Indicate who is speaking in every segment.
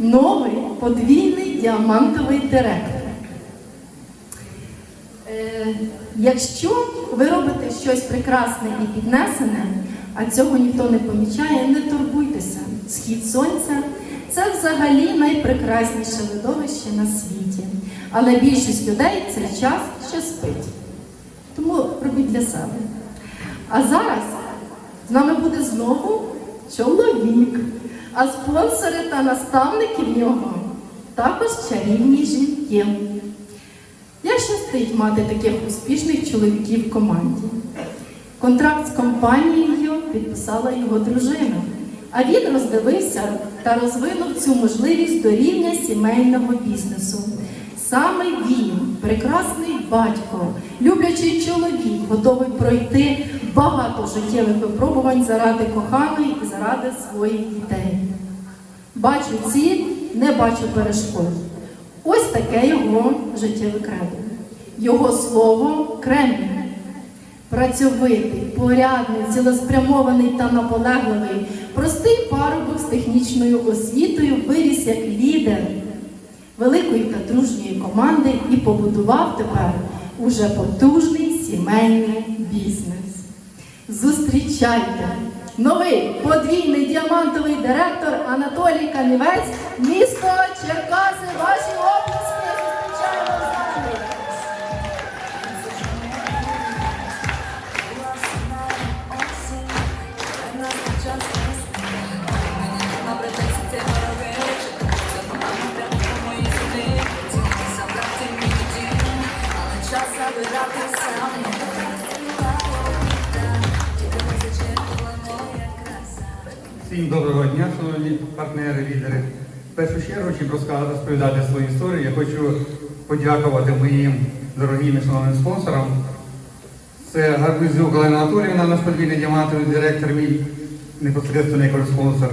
Speaker 1: Новий подвійний діамантовий директор. Е, якщо ви робите щось прекрасне і піднесене, а цього ніхто не помічає, не турбуйтеся. Схід сонця це взагалі найпрекрасніше видовище на світі. Але більшість людей це час ще спить. Тому робіть для себе. А зараз з нами буде знову чоловік, а спонсори та наставники в нього також чарівні жінки. Як щастить мати таких успішних чоловіків в команді? Контракт з компанією підписала його дружина, а він роздивився та розвинув цю можливість до рівня сімейного бізнесу. Саме він, прекрасний батько, люблячий чоловік, готовий пройти багато життєвих випробувань заради коханої і заради своїх дітей. Бачу ціль, не бачу перешкод. Ось таке його життєве кредо. Його слово кремінь. Працьовитий, порядний, цілеспрямований та наполегливий, простий парубок з технічною освітою виріс як лідер великої та дружньої команди і побудував тепер уже потужний сімейний бізнес. Зустрічайте! Новий подвійний діамантовий директор Анатолій Канівець, місто Черкаси. Ваші оплески зустрічаємо залі.
Speaker 2: Доброго дня, шановні партнери, лідери. В першу чергу, чим розповідати свою історію, я хочу подякувати моїм дорогим і шановним спонсорам. Це Гарбузюк Олена Анатоліївна, наш подвійний діамантовий директор, мій непосередньо спонсор.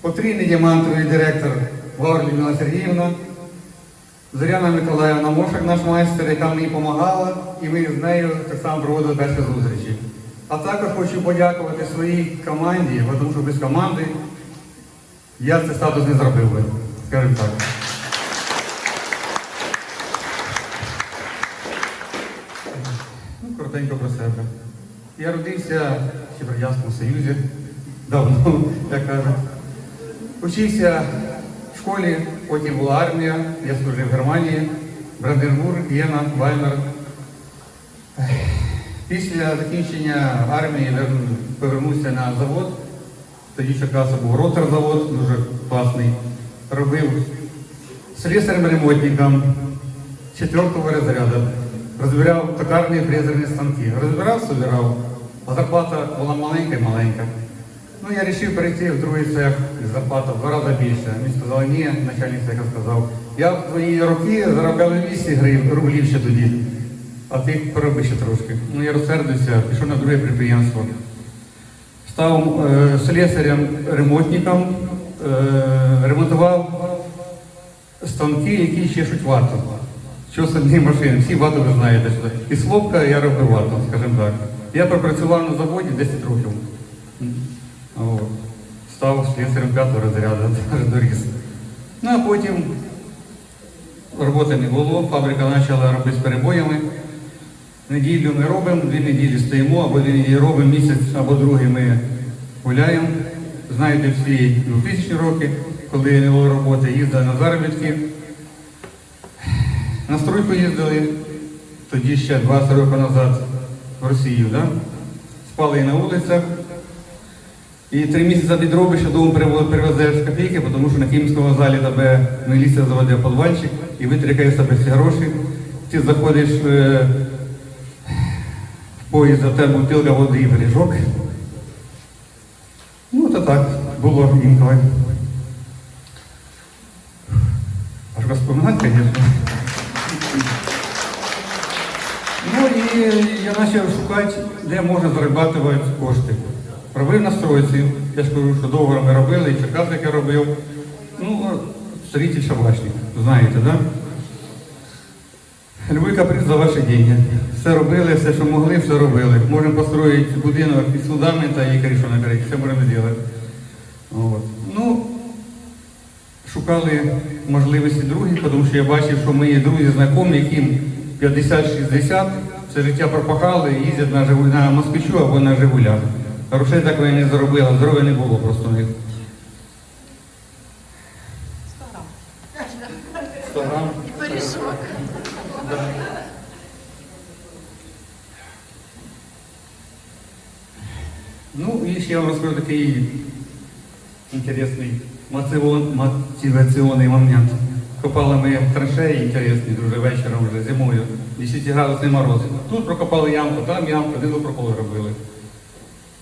Speaker 2: Потрійний діамантовий директор Лаура Людмила Сергіївна. Зоряна Миколаївна Мошак, наш майстер, яка мені допомагала, і ми з нею так само проводили перші зустрічі. А також хочу подякувати своїй команді, тому що без команди я цей статус не зробив би, скажімо так. Ну, коротенько про себе. Я родився в Радянському Союзі, давно, як кажуть. Учився в школі, потім була армія, я служив в Германії, Бранденбург, Єна, Вальмер. Після закінчення армії вер- повернувся на завод. Тоді в Черкасах був роторзавод, дуже класний. Робив слесарем-ремонтником четвертого розряду. Розбирав токарні фрезерні станки. Розбирав, собирав, а зарплата була маленька і маленька. Ну, я вирішив перейти в другий цех, зарплата в два рази більше. Мені сказали, ні, начальник цеха сказав, я в твої роки заробляв 200 гривень, рублів ще тоді, а ти пороби ще трошки. Ну, я розсердився, пішов на друге підприємство. Став е, слесарем ремонтником, е, ремонтував станки, які чешуть вату. Що самі машини, всі вату ви знаєте. І словка я робив вату, скажімо так. Я пропрацював на заводі 10 років. От. Став слесарем п'ятого розряду, доріс. Ну а потім роботи не було, фабрика почала робити з перебоями. Неділю ми робимо, дві неділі стоїмо, або дві неділі робимо місяць, або другий ми гуляємо. Знаєте, всі 2000 роки, коли не було роботи, їздили на заробітки. На стройку їздили тоді ще 20 років назад в Росію, да? спали на вулицях. І три місяці підробиш, а дому привезеш копійки, тому що на Київському залі тебе міліція заводить подвальчик і витрикає себе всі гроші. Ти заходиш в за тебе бутилка води і пиріжок. Ну, то так було інколи. Аж розпоминати, звісно. Ну і я почав шукати, де можна заробляти кошти. Робив на стройці, я ж кажу, що довго ми робили, і Черкас, я робив. Ну, строитель шабашник, знаєте, так? Да? Любий каприз за ваші деньги. Все робили, все, що могли, все робили. Можемо построїти будинок із фундамента і кришу накрити, все можемо зробити. От. Ну, шукали можливості другі, тому що я бачив, що мої друзі знайомі, яким 50-60, все життя пропахали їздять на, Жигу- на москвичу або на Жигулях. Грошей такої не заробили, здоров'я не було просто у них. 100 грам. Да. Ну, і ще я вам розкажу такий інтересний мотивон- мотиваційний момент. Копали ми траншеї інтересні, дуже вечором вже зимою, 10 градусний мороз. Тут прокопали ямку, там ямку, знизу проколи робили.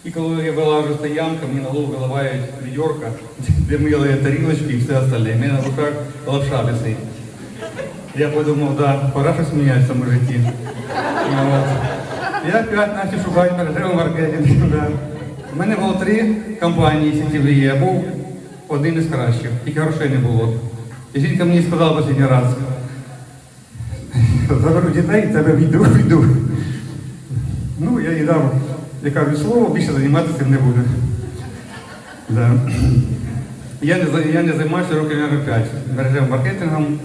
Speaker 2: І коли я вилажу цієї ямки, мені на голову виливають відьорка, де мили тарілочки і все остальне. У мене на руках лапша висить. Я подумав, да, пора щось міняти в цьому житті. Ну. Я опять почав шукати мережевий маркетинг. У мене було три компанії сітєві, я був один із кращих, тільки грошей не було. І жінка мені сказала останній раз, заберу дітей, тебе війду, війду. Ну, я їй дав, я кажу, слово, більше займатися не буду. Да. Я не, я не займаюся років, мабуть, 5 мережевим маркетингом.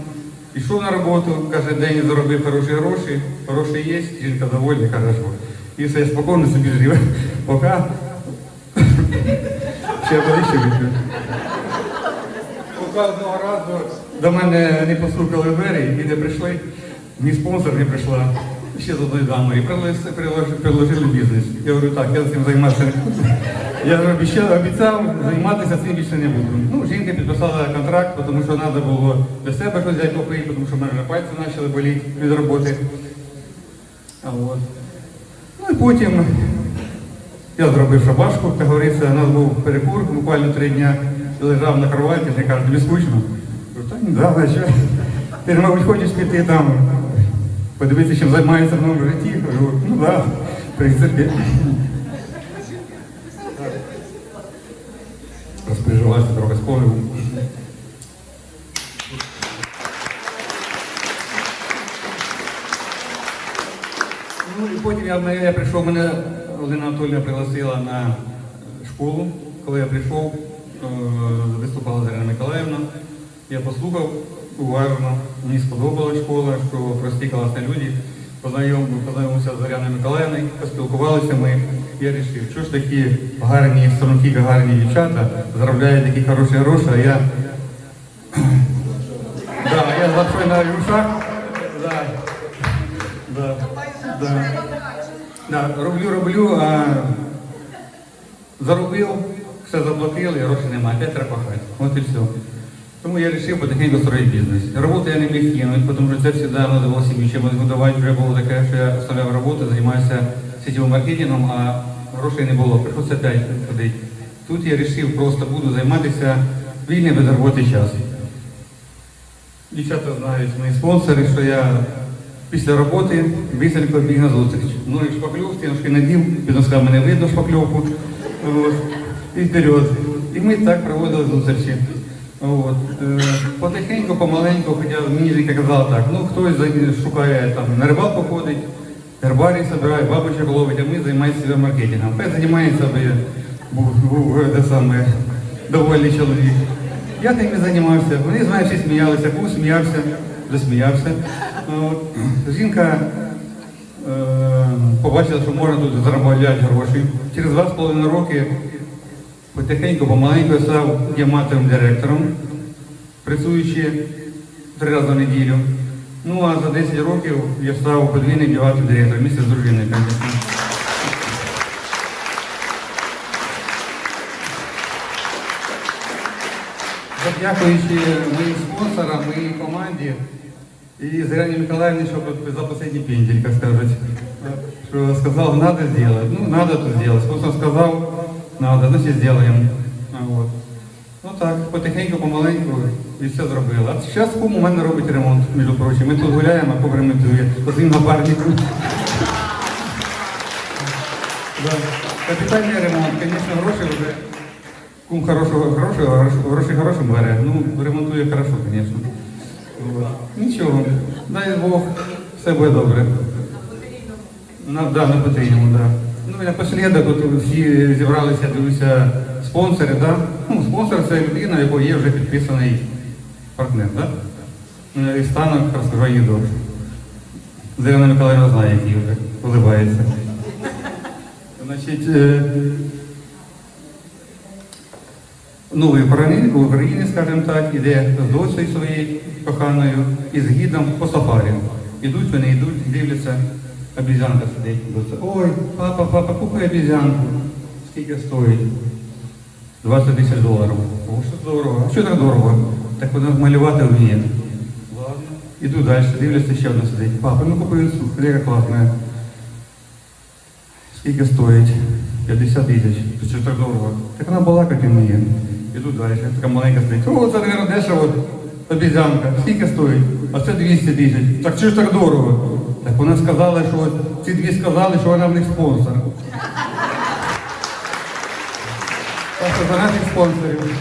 Speaker 2: Пішов на роботу, каже, день заробив хороші гроші, гроші є, жінка довольна, хорошо. І все, я спокійно собі жив. Поки ще ще випив. Поки одного разу до мене не постукали в двері і не прийшли, мій спонсор не прийшла. Ще з одною дамою. І приложили, приложили, бізнес. Я говорю, так, я цим займатися. Я ж обіцяв, обіцяв, займатися цим більше не буду. Ну, жінка підписала контракт, тому що треба було для себе щось взяти попити, тому що в мене пальці почали боліти від роботи. А от. Ну і потім я зробив шабашку, як говориться, у нас був перекур буквально три дня. Я лежав на кроваті, мені кажуть, тобі скучно. Та ні, да, що? Ти ж, мабуть, хочеш піти там, подивитися, чим займається в новому житті. Кажу, ну так, да, принципі. Розпереживався трохи з погляду. Ну і потім я, я прийшов, мене Олена Анатольовна пригласила на школу. Коли я прийшов, е, виступала Зарина Миколаївна. Я послухав уважно, мені сподобалась школа, що прості класні люди. Познайом, познайомився з Заряною Миколаївною, поспілкувалися ми. Я вирішив, що ж такі гарні струнки, гарні дівчата заробляють такі хороші гроші, а я. Да, я з на ушах. Роблю, роблю, а заробив, все заплатили, грошей немає, опять треба пахати. От і все. Тому я вирішив потихеньку строїти бізнес. Роботу я не міг кинути, тому що це завжди треба сім'ю чимось годувати. Вже було таке, що я оставляв роботу, займаюся сетєвим маркетингом, а грошей не було. Прийшлося опять ходити. Тут я вирішив, просто буду займатися вільним без роботи час. Дівчата знають мої спонсори, що я після роботи бисенько біг на зустріч. Ну і шпакльовки, ножки надів, під носками не видно шпакльовку. От, і вперед. І ми так проводили зустрічі. От. Е, Потихеньку, помаленьку, хоча мені жінка казала так, ну хтось шукає там на рибалку ходить, гербарій збирає, бабочок ловить, а ми займаємося себе маркетингом. Хай займається, аби був, був е, саме, довольний чоловік. Я тим і займався. Вони знають, всі сміялися, був сміявся, засміявся. От. Жінка е, побачила, що можна тут заробляти гроші. Через два з половиною роки потихеньку, помаленьку став діаматовим директором, працюючи три рази в неділю. Ну а за 10 років я став подвійним діаматовим директором місце з дружиною, звісно. Дякуючи моїм спонсорам, моїй команді Зеленій Миколаївні, що тут за останній пендель, як скажуть, що сказав, надо сделать. Ну, надо то сделать. Спонсор сказав, надо, значить сделаем. Вот. Ну так, потихеньку, помаленьку і все зробили. А зараз кум у мене робить ремонт, між прочим. Ми тут гуляємо, а кум своїм. Да. Капітальний ремонт, звісно, гроші вже. Кум хорошого, хорошого, гроші хорошим бере. Ну, ремонтує хорошо, звісно. Нічого, дай Бог, все буде добре. На, да, на потрібному, да. Ну напослідок, от всі зібралися, дивлюся, спонсори, да? Ну, спонсор це людина, у якої є вже підписаний партнер, так? Да? І станок розкажу анекдот. Зелена Миколаївна знає, який вже улибається. Значить, е, новий паралель в Україні, скажімо так, іде з дочою своєю коханою і з гідом по сафарі. Ідуть вони, йдуть, дивляться, обізянка сидить. Ой, папа, папа, купи обізянку. Скільки стоїть? 20 тисяч доларів. О, що дорого. Що так дорого? Так вона малювати вміє. Ладно. Іду далі, дивляться, ще одна сидить. Папа, ну купи яка класна. Скільки стоїть? 50 тисяч. Це що так дорого? Так вона балакати вміє. Іду далі, така маленька сидить. О, це, мабуть, дешево. Обізянка. Скільки стоїть? А це 200 тисяч. Так що ж так дорого? Так вона сказала, що ці дві сказали, що вона в них спонсор. Так що за наших спонсорів.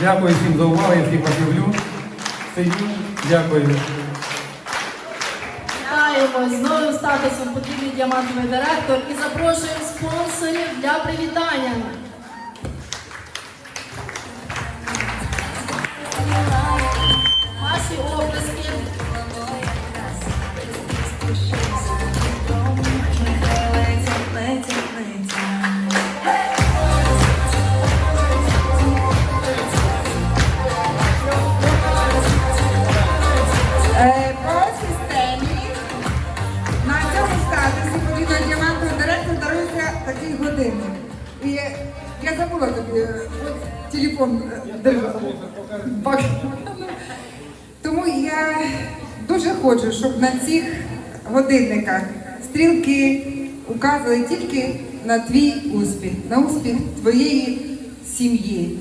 Speaker 2: Дякую всім за увагу, я всіх вас. Сидю, дякую.
Speaker 1: Вітаємо з новим статусом потрібний діамантовий директор і запрошуємо спонсорів для привітання. Ваші
Speaker 3: хочу, щоб на цих годинниках стрілки указували тільки на твій успіх, на успіх твоєї сім'ї.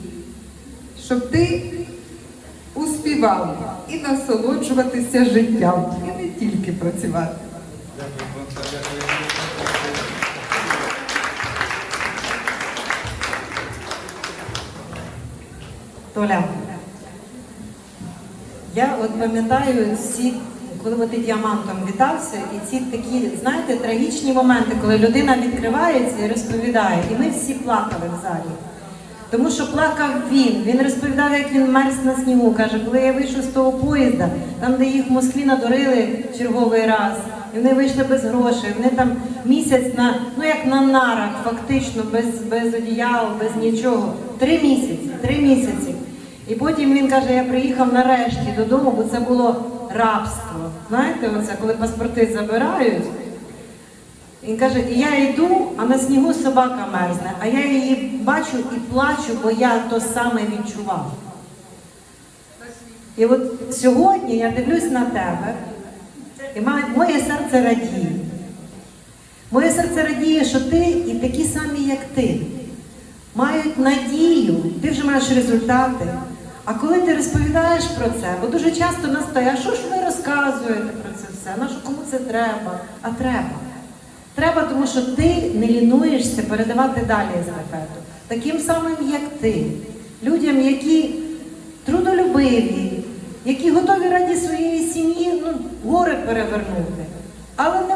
Speaker 3: Щоб ти успівав і насолоджуватися життям, і не тільки працювати.
Speaker 4: Толя, я от пам'ятаю ці, коли ти діамантом вітався, і ці такі, знаєте, трагічні моменти, коли людина відкривається і розповідає, і ми всі плакали в залі. Тому що плакав він. Він розповідав, як він мерз на снігу. Каже, коли я вийшов з того поїзда, там, де їх в Москві надурили черговий раз, і вони вийшли без грошей. Вони там місяць на ну як на нарах, фактично, без, без одіял, без нічого. Три місяці, три місяці. І потім він каже, я приїхав нарешті додому, бо це було рабство. Знаєте, оце, коли паспорти забирають. Він каже, я йду, а на снігу собака мерзне, а я її бачу і плачу, бо я то саме відчував. І от сьогодні я дивлюсь на тебе, і моє серце радіє. Моє серце радіє, що ти і такі самі, як ти, мають надію, ти вже маєш результати. А коли ти розповідаєш про це, бо дуже часто нас стає, а що ж ви розказуєте про це все? На що кому це треба? А треба. Треба, тому що ти не лінуєшся передавати далі естафету. Таким самим, як ти. Людям, які трудолюбиві, які готові раді своєї сім'ї ну, гори перевернути. Але не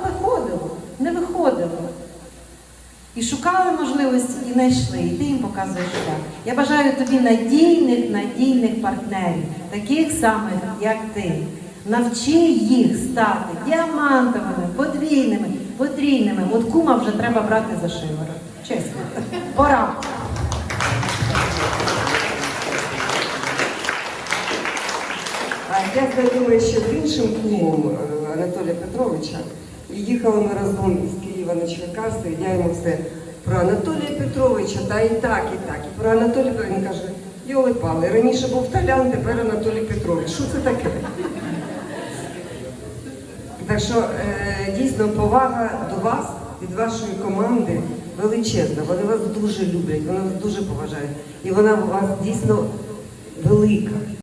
Speaker 4: І шукали можливості і знайшли, і ти їм показуєш шлях. Я бажаю тобі надійних, надійних партнерів, таких самих, як ти. Навчи їх стати діамантовими, подвійними, потрійними. От кума вже треба брати за шиворот. Чесно. Пора.
Speaker 5: Я знайома ще з іншим кумом е, Анатолія Петровича. І їхали ми разом із Черкаси, і я йому все про Анатолія Петровича, та і так, і так. І про Анатолія Петровича він каже, йоли пали, раніше був Толян, тепер Анатолій Петрович. Що це таке? Так що е, дійсно повага до вас від вашої команди величезна. Вони вас дуже люблять, вони вас дуже поважають. І вона у вас дійсно велика.